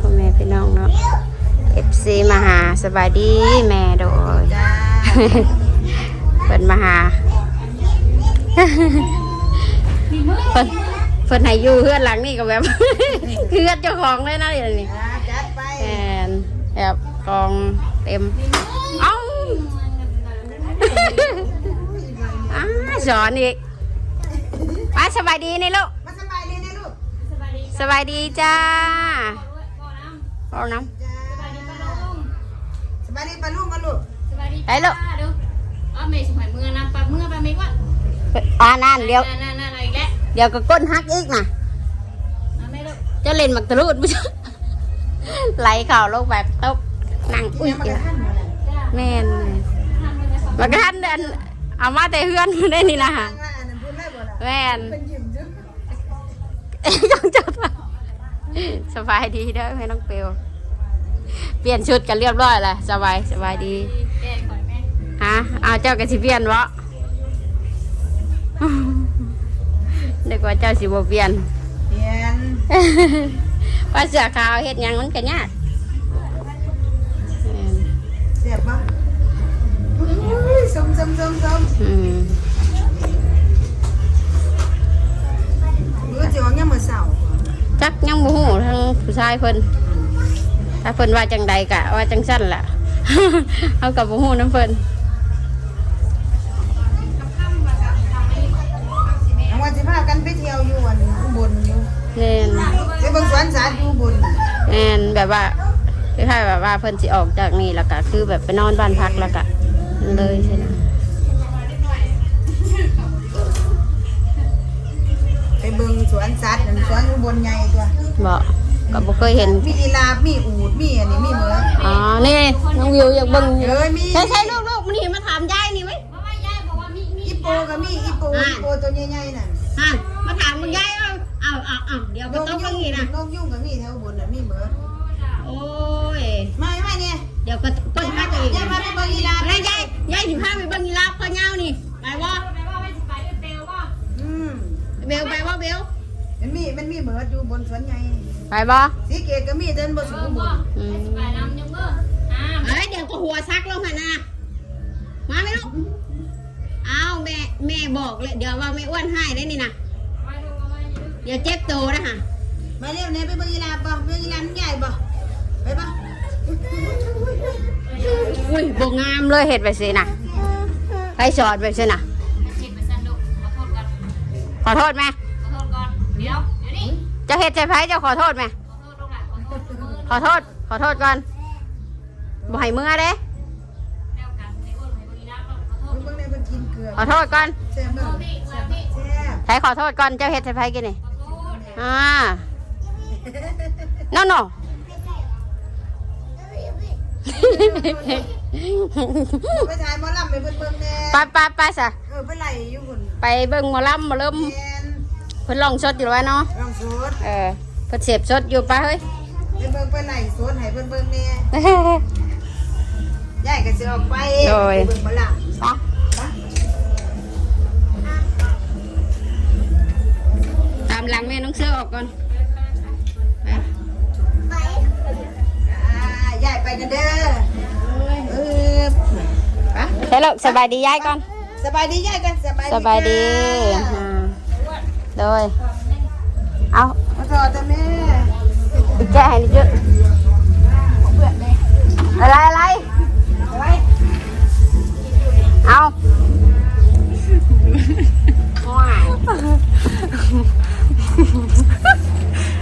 พ่อแม่พี่น้องเนาะ FC มาหาสบายดีแม่โดยจ้าเพิ่นมาหาเพิ่นเพิ่นให้อยู่เฮือนหลังนี่ก็แบบเฮือนเจ้าของเลยนะเดี๋ยวนี้อ่าจัดไปแอนแบบกองเต็มเอ้าอ้าสอนอีกป้าสบายดีนี่ลูกมาสบายดี นะลูกสบายดีจ้าเอาน้จ้าสบายดีปะลูกมาลูกำได้ลูกดูอ๋อเมย์สมัยเมื่อนะปะเมื่อปะเมย์ว่าอ่านั่นเดี๋ยว นั่นนั่นนั่นอะไรอีกแล้วเดี๋ยวก็ก้นฮักอีกนะเอาไม่รู้จะเล่นหมักตะลุดไม่ใช่ไหลเข่าลงแบบตกนั่งอุ้ยยังมาอีกกระทันมาเลยแม่นทำมันจะสอนมันก็ทันเดินเอามาแต่เฮือนมาได้นี่นะว่าอันนั้นพูดได้บ่ล่ะแม่น เป็นยิ้มจุ๊บจังจังสบายดีเด้อแม่น้องเปลว เปลี่ยนชุดกันเรียบร้อยแล้วสบายสบายดีแกงก่อนแม่ฮะเอาเจ้ากันสิเปลี่ยนวะเด็กว่าเจ้าสิบ่เปลี่ยนเปลี่ยนว่าเสือขาวเฮ็ดหยังมันก็ยากแม่นเสียบบ่อุ้ยสมสมสมสมอืมมือจะออกยังมือเสาร์จักยังบ่ฮู้ทั้งผู้ชายเพิ่น ถ้าเพิ่นว่าจังใดกะว่าจังสั้นล่ะเฮากับบ่ฮู้นํเพิ่นทั้งวันสิพากันไปเที่ยวอยู่อันอุบลอยู่แม่นไปเบิ่งสวนสาธารณะอยู่อุบลแม่นแบบว่าคล้ายๆแบบว่าเพิ่นสิออกจากนี่แล้วก็คือแบบไปนอนบ้านพักแล้วก็เลยใช่นะไปเบิ่งสวนสัตว์นั่นสวนอุบลใหญ่ตัวบ่ ก็บ่เคยเห็น มีอีลาบมีอูดมีอันนี้มีเหมืออ๋อ นี่น้องวิวอยากเบิ่งเอ้ยมีใช่ใช่ลูกลูกมันเห็นมาถามยายนี่ไว้ยเพราะว่ายายบอกว่ามีมีอีโปก็มีอีโปอีโปตัวใหญ่ๆน่ะอ่านมาถามมึงยายเอาเอาเอาเอาเดี๋ยวไปต้องเบิ่งนี่นะนกยุ่งก็มีแถวอุบลน่ะมีเหมือโอ้ยไม่ไม่เนี่ยเดี๋ยวก็เปิ้นพักอีกยายมาไปเบิ่งอีลาบแล้วยายยายสิพาไปเบิ่งยีราฟก็ยาวนี่ไปบ่แปลว่าไม่สบายด้วยเปลว่าอืมเบลไปบ่เบลมันมีมันมีเหมืออยู่บนสวนใหญ่ ไปบ่สีเกตก็มีเดินบ่สูเองออุบว่าลไม่สบายน้ำยังเมื่ออ่าเอ้ยเดี๋ยวก็หัวซักลงหั่นน่ะมาไหมลูกเอาแม่แม่บอกเลยเดี๋ยวว่าไม่อ้วนให้ได้นี่นะไม่รู้ว่าไม่รู้เดี๋ยวเจ็บโตนะฮะมาเร็วเนี่ยไปเบิ่งอีลาบบ่เบิ่งอีลาบมันใหญ่บ่ไปบ่อุ้ยบงามเลยเห็ดไปสินะใครสอนไปสินะคิดไปสนุกขอโทษก่อนขอโทษไหมขอโทษก่อนเดี๋ยว เดี๋ยวนี้เจะเห็ดใจไผ่เจะขอโทษไหมขอโทษลูกหลานขอโทษมือขอโทษ ขอโทษก่อนบ่ให้เมื่อเด้แล้วกันในอ้วนในบางทีน้ำขอโทษเบิ่งในเพิ่นกินเกลือขอโทษก่อนแซ่บขอเบิ่โทงษพี่ขอโทษพี่แซ่บใช้ขอโทษก่อน เจ้าเห็ดใจไผ่กินนี่ขอโทษอ่า no no ไปถ่ายหมอลำไปเบิ่งเบิ่งแน่ไปไปไปซะเออไปไล่อยู่พุ่นไปเบิ่งหมอลำหมาเริ่มแม่น เพิ่นลองสดอยู่แล้วเนาะลองสดเออเพิ่นเสพสดอยู่ไปะเฮ้ยไปเบิ่งไปไล่สดให้เพิ่นเบิ่งแน่ยายก็สิออกไปไปเบิ่งหมอลำไปตามหลังแม่น้องเสื้อออกก่อนไปอ่ายายไปกันเด้อเออไปใช่ลูกสบายดียายก่อน สบายดียายกันสบายดีสบายดีค่ะอ่า โดย เอามาถอดแต่แม่อีกแก้ให้นิดเยอะอะไรอะไร เอาว้าย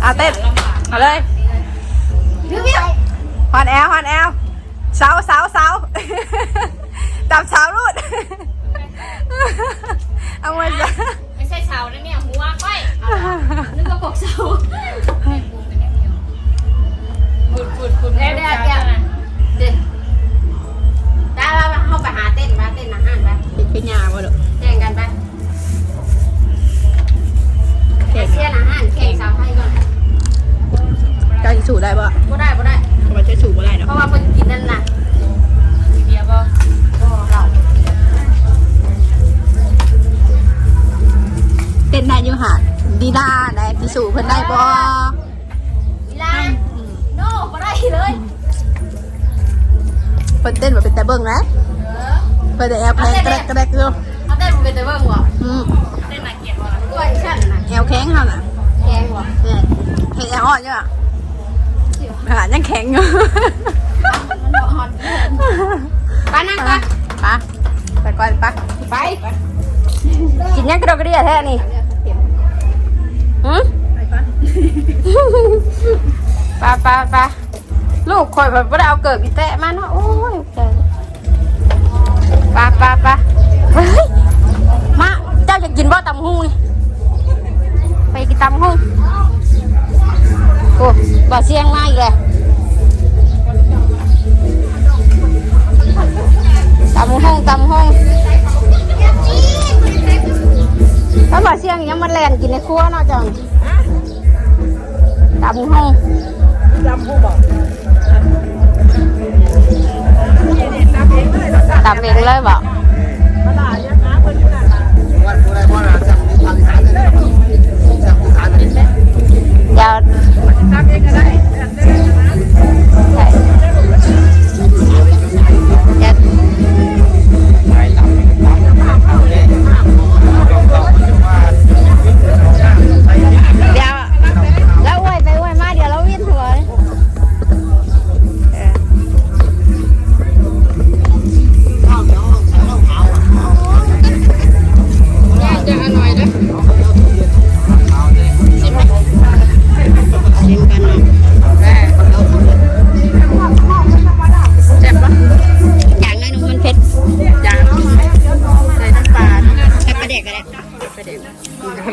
เอาเต้นเอาเลยฮอนแอลฮอนแอลเสาเสาเสาจับเสาลูดเอามาจ้ะไม่ใช่เสาแล้วเนี่ยหัวก้อยนึกว่าปกเสาขุดขุดขุดเดี๋ยวเดี๋ยวเดี๋ยวเดี๋ยวได้แล้วเข้าไปหาเต้นมาเต้นนะอาหารไปเป็นยาบ่ลูกแข่งกันไปแข่งเสียร์นะอาหารแข่งสาวไทยก่อนจ้าสิสูได้บ่บ่ได้บ่ได้เพราะว่าจะสูบ่ได้เนาะเพราะว่าเพิ่นกินนั่นน่ะ ได้ยูหากดีดาได้ติสูเพิ่นได้บ่ลาโน่บ่ได้เลยเพิ่นเต้นแบบเป็นแต่เบิ่งนะเพิ่นแต่แอลแพงกระเดกกระเดกอยู่เอาเต้นแบบเป็นแต่เบิ่งบ่อืมเต้นน่าเกลียบว่ะกล้วยฉันนะแอลแข็งเฮาน่ะแข็งว่เข็นแอลอ่อนอยู่อะอะยังแข็งอยู่มันั่งปะอนไปก่อนปะไปกินยังกระดกกระเดียแท้นี่ หืมไปไปไปลูกคอยแบบว่าเอาเกิดอีแตะมาเนาะโอ้ยเจ๋งไปไป นกิน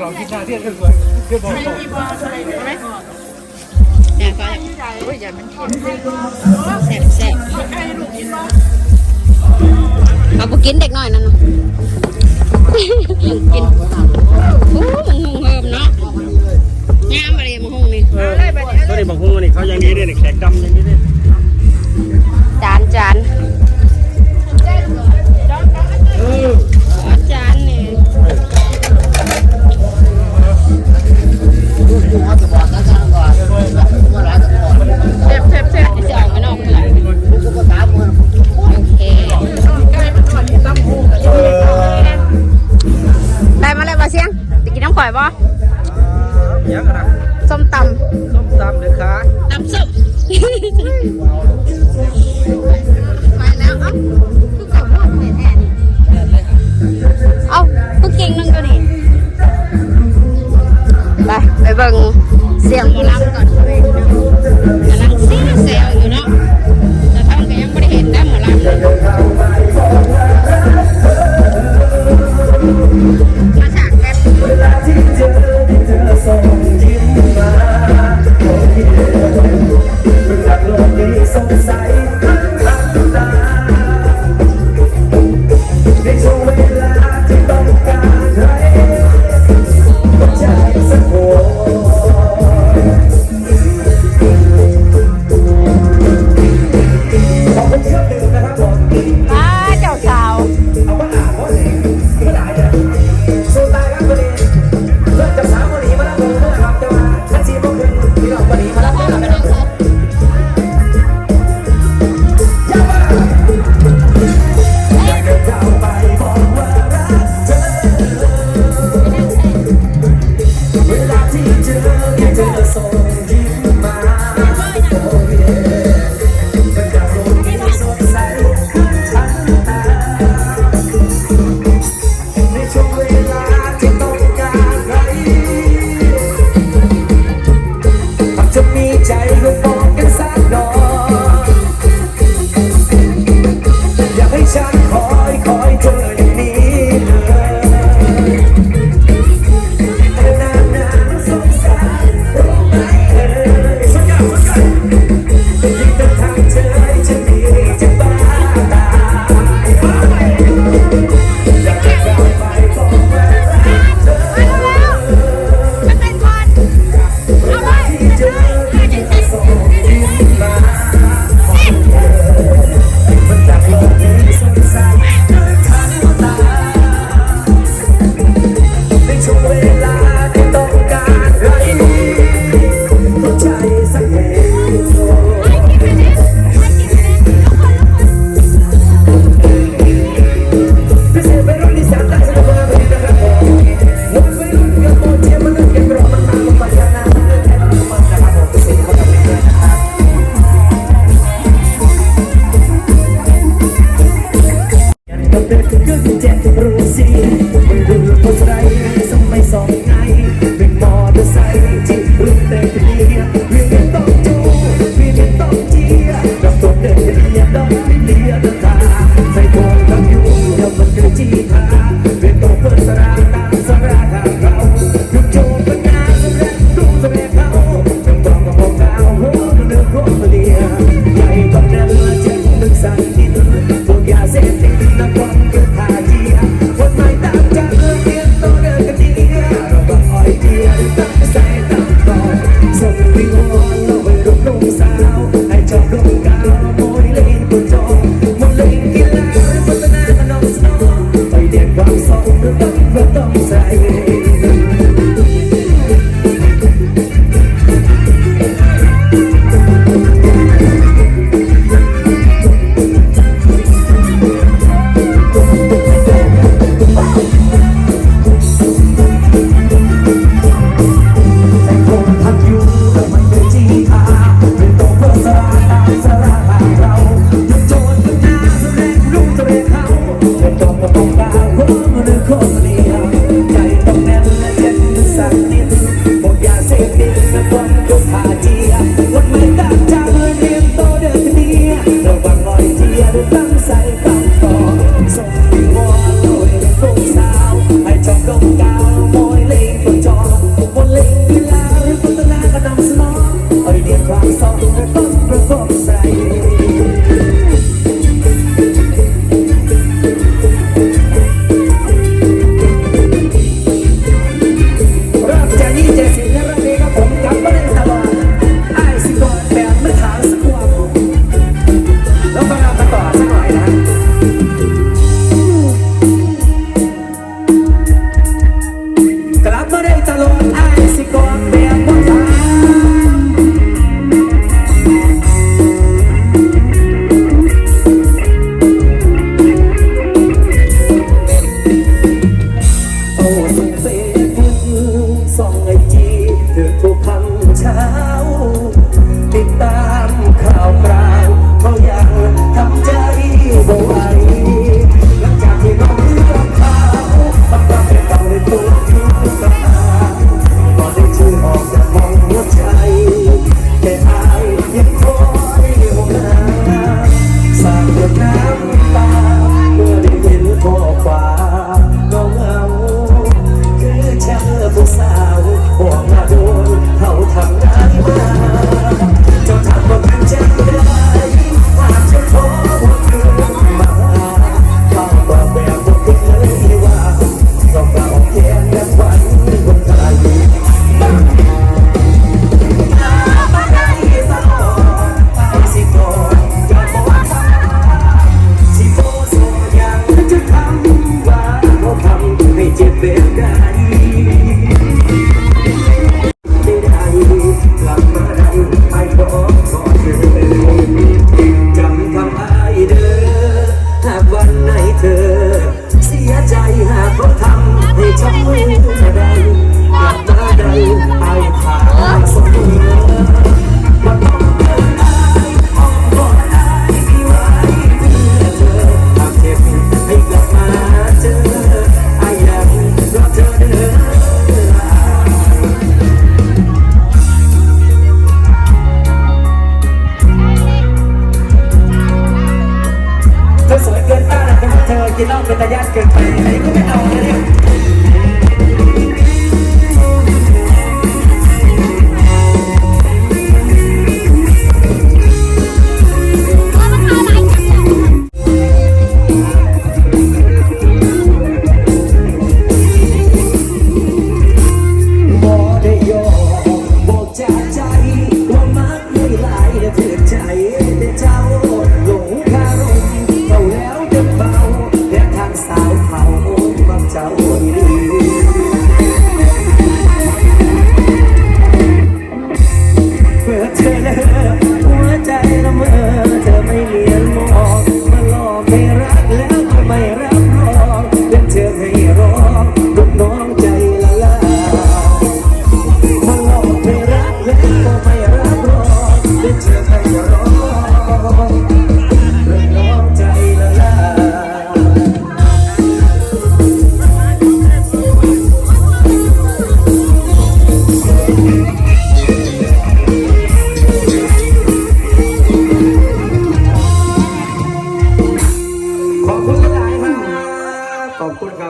ลองคิดหน้าเทียบกันเลยคือบอกเนี่ยก็แซ่บแซ่บเอาไปกินเด็กหน่อยนั่นน่ะกินโอ้มันหงเฮิมเนาะงามอะไรมันหงนี่ก็ได้บางคนนี่เขายังนี้เนี่ยแขกดำอย่างนี้เนี่ยจานจานขอ Tuh, cuma. เป็นตาญาติเกินไปไหนก็ไม่เอาเลยเนี่ย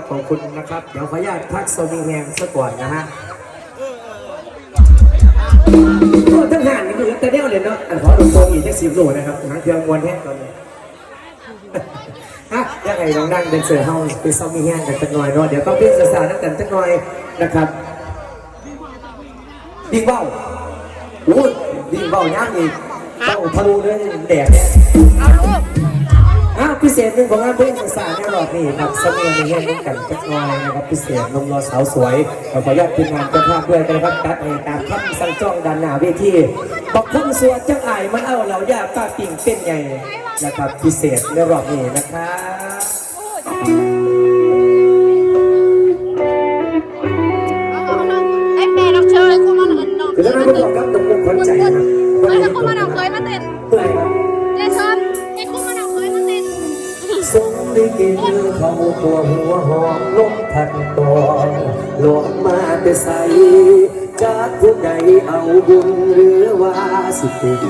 ขอบคุณนะครับ เดี๋ยวขออนุญาตพักโซมีแฮมสักก่อนนะฮะโอ้ทั้งหานนี่คือแต่เดียวเลยเนาะอันขอดูโตอีกแค่สิบโลนะครับหางเครื่องมวนแห้งตอนนี้ฮะยังไงน้องนั่งเป็นเสือเฮาไปซอมมีแห้งกันสักหน่อยเนาะเดี๋ยวต้องเรียนสาวๆนั่งกันสักหน่อยนะครับดิ้งเบ้าโอ้ดิ้งเบ้าย่างอีกต้องทะลุเลยแดดเนี่ย พิเศษหนึ่งของงานเพลงสาวๆเนี่ยหรอกนี่ครับเสมียในเงี้ยนี่กันจักหน่อยนะครับพิเศษนมรอสาวสวยขออนุญาตทีมงานเจ้าภาพด้วยกันะครับตัดเองตามคำสั่งจ้องด้านหน้าเวทีบอกคำสวดจังไอายมาเอาเหล่ายาป้าปิ่งเป็นไงนะครับพิเศษในรอบนี้นะครับไอ้แม่น้องเชยคุณมันองคือถ้าไม่บอกครับตรงคนใจ ได้กินเขาตัวหัวหอมลมพัดตอนหลวงมาแต่ใสจากผู้ใดเอาบุญหรือว่าสิเป็น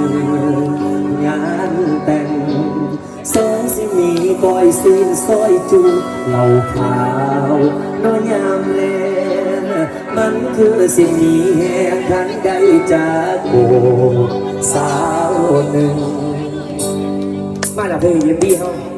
งานแต่งสองสิมีก้อยซีนซอยจูเหล่าขาวน้อยยามแลมันคือสิ่งมีแห่งทันใดจากโบสาวหนึ่งมาแล้วเพลงยินดีเฮา